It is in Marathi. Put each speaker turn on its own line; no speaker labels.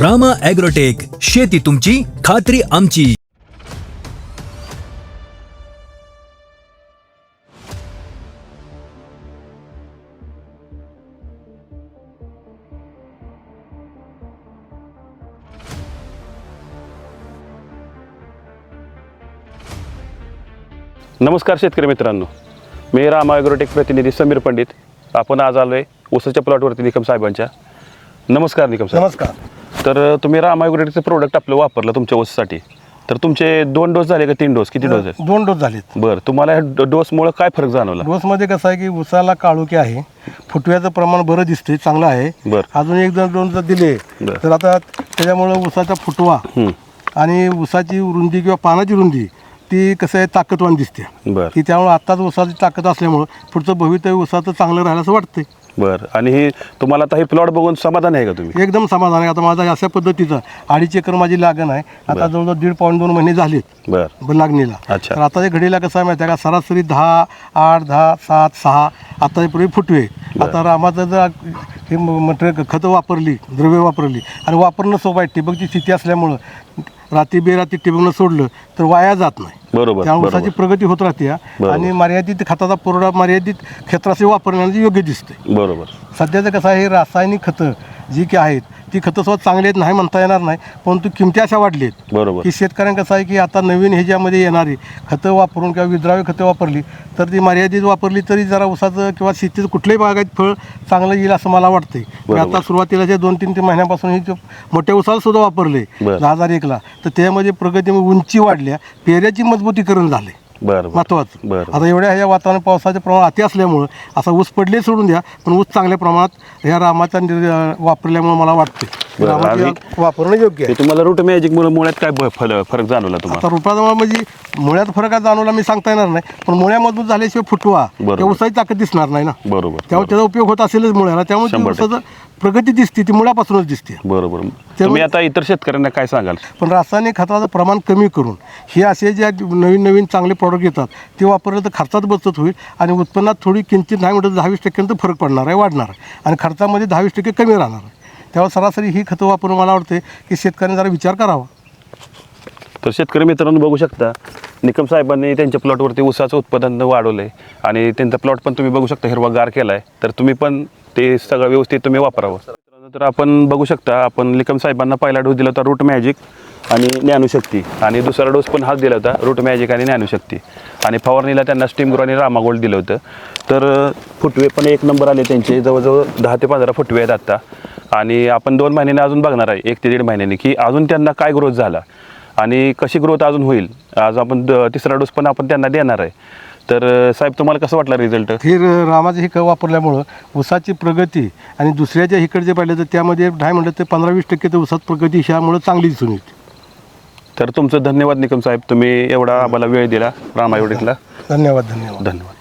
रामा ॲग्रोटेक शेती तुमची खात्री आमची.
नमस्कार शेतकरी मित्रांनो. मी रामा ॲग्रोटेक प्रतिनिधी समीर पंडित. आपण आज आलो आहे ऊसाच्या प्लॉटवरती निकम साहेबांच्या. नमस्कार निकम साहेब.
नमस्कार.
तर तुम्ही रामा ॲग्रोटेकचं प्रोडक्ट आपलं वापरलं तुमच्या ऊसासाठी तर तुमचे दोन डोस झाले का तीन डोस किती डोस आहेत?
दोन डोस झालेत.
बरं तुम्हाला ह्या डोसमुळं काय फरक जाणवला?
डोसमध्ये कसं आहे की उसाला काळोखी आहे फुटव्याचं प्रमाण बरं दिसते चांगलं आहे.
बरं.
अजून एक जर दोन जर दिले
बरं.
तर आता त्याच्यामुळं उसाचा फुटवा
हं,
आणि उसाची रुंदी किंवा पानाची रुंदी ती कसं आहे ताकदवान दिसते.
बरं.
की त्यामुळे आत्ताच उसाची ताकद असल्यामुळं पुढचं भवितव्य उसाचं चांगलं राहिलं असं वाटतंय.
बरं. आणि हे तुम्हाला आता हे प्लॉट बघून समाधान आहे का तुम्ही?
एकदम समाधान आहे. आता माझा अशा पद्धतीचं अडीच एकर माझी लागण आहे. आता जवळजवळ दीड पाऊण दोन महिने झालेत
बरं.
लागणीला.
अच्छा.
तर आता घडीला कसं आहे माहिती आहे का? सरासरी दहा आठ दहा सात सहा आता पूर्वी फुटवे. आता रामाचं जर हे मटेरियल खतं वापरली द्रव्य वापरली आणि वापरणं सोपं आहे. ठिबकची स्थिती असल्यामुळं रात्री बेरात्री ठिबकनं सोडलं तर वाया जात नाही.
बरोबर
त्यामुळे उसाची प्रगती होत राहते. आणि मर्यादित खताचा पुरवठा मर्यादित क्षेत्राशी वापरण्याचं योग्य दिसते
बरोबर.
सध्याचं कसं आहे रासायनिक खतं जी की आहेत ती खतं स्वतः चांगली आहेत नाही म्हणता येणार नाही परंतु किमती अशा वाढली आहेत
बरोबर
की शेतकऱ्यांना कसं आहे की आता नवीन ह्याच्यामध्ये येणारी खतं वापरून किंवा विद्राव्य खतं वापरली तर ती मर्यादित वापरली तरी जरा उसाचं किंवा शेतीचं कुठल्याही बागायत फळ चांगलं येईल असं मला वाटतंय मी. आता सुरुवातीला जे दोन तीन तीन महिन्यापासून हे मोठ्या उसाला सुद्धा वापरले. दहा हजार एकला तर त्यामध्ये प्रगती उंची वाढल्या पेऱ्याची मजबूतीकरण झाले
बरं बरं.
महत्वाचं.
बरं.
आता एवढ्या ह्या वातावरण पावसाचे प्रमाण अति असल्यामुळं असा ऊस पडले सोडून द्या पण ऊस चांगल्या प्रमाणात ह्या रामाचा निर्- वापरल्यामुळे मला वाटते
आणि-
वापरणं योग्य आहे.
ते तुम्हाला रूट मॅजिक मुळे मुळ्यात काय ब- फल फरक जाणवला तुम्हाला?
आता म्हणजे मुळ्यात फरक आहे जाणवला मी सांगता येणार नाही. पण मुळ्या मजबूत झाल्याशिवाय फुटवा.
बरोबर.
ताकद दिसणार नाही ना.
बरोबर
त्यामुळे त्याचा उपयोग होत असेलच मुळ्याला. त्यामुळे ती
शंभर टक्के.
ऊसाचं प्रगती दिसते ती मुळापासूनच दिसते.
बरोबर. तुम्ही आता इतर शेतकऱ्यांना काय सांगाल?
पण रासायनिक खताचं प्रमाण कमी करून हे असे जे नवीन नवीन चांगले प्रॉडक्ट येतात ते वापरलं तर खर्चात बचत होईल आणि उत्पन्नात थोडी किंचित नाही म्हणतात दहावीस टक्क्यांचं फरक पडणार आहे वाढणार आहे. आणि खर्चामध्ये दहावीस टक्के कमी राहणार आहे. त्यावर सरासरी ही खतं वापरून मला वाटते की शेतकऱ्यांनी जरा विचार करावा.
तर शेतकरी मित्रांनो बघू शकता निकम साहेबांनी त्यांच्या प्लॉटवरती ऊसाचं उत्पादन वाढवलं आहे आणि त्यांचा प्लॉट पण तुम्ही बघू शकता हिरवागार केला आहे तर तुम्ही पण ते सगळं व्यवस्थित तुम्ही वापरावं. तर आपण बघू शकता आपण निकम साहेबांना पहिला डोस दिला होता रूट मॅजिक आणि ज्ञानशक्ती आणि दुसरा डोस पण हाच दिला होता रूट मॅजिक आणि ज्ञानशक्ती आणि फवारणीला त्यांना स्टीम ग्रो आणि रामागोल्ड दिलं होतं. तर फुटवे पण एक नंबर आले त्यांचे. जवळजवळ दहा ते पंधरा फुटवे आहेत आत्ता आणि आपण दोन महिन्याने अजून बघणार आहे एक ते दीड महिन्याने की अजून त्यांना काय ग्रोथ झाला आणि कशी ग्रोथ अजून होईल. आज आपण तिसरा डोस पण आपण त्यांना देणार आहे. तर साहेब तुम्हाला कसं वाटलं रिझल्ट
हे रामाचं हे क वापरल्यामुळं ऊसाची प्रगती आणि दुसऱ्याच्या हिकडे जे पाहिलं तर त्यामध्ये नाही म्हणलं तर पंधरा वीस टक्के तर ऊसात प्रगती ह्यामुळं चांगली दिसून येते.
तर तुमचं धन्यवाद निकम साहेब. तुम्ही एवढा आम्हाला वेळ दिला रामायवडीतला
धन्यवाद धन्यवाद.
धन्यवाद.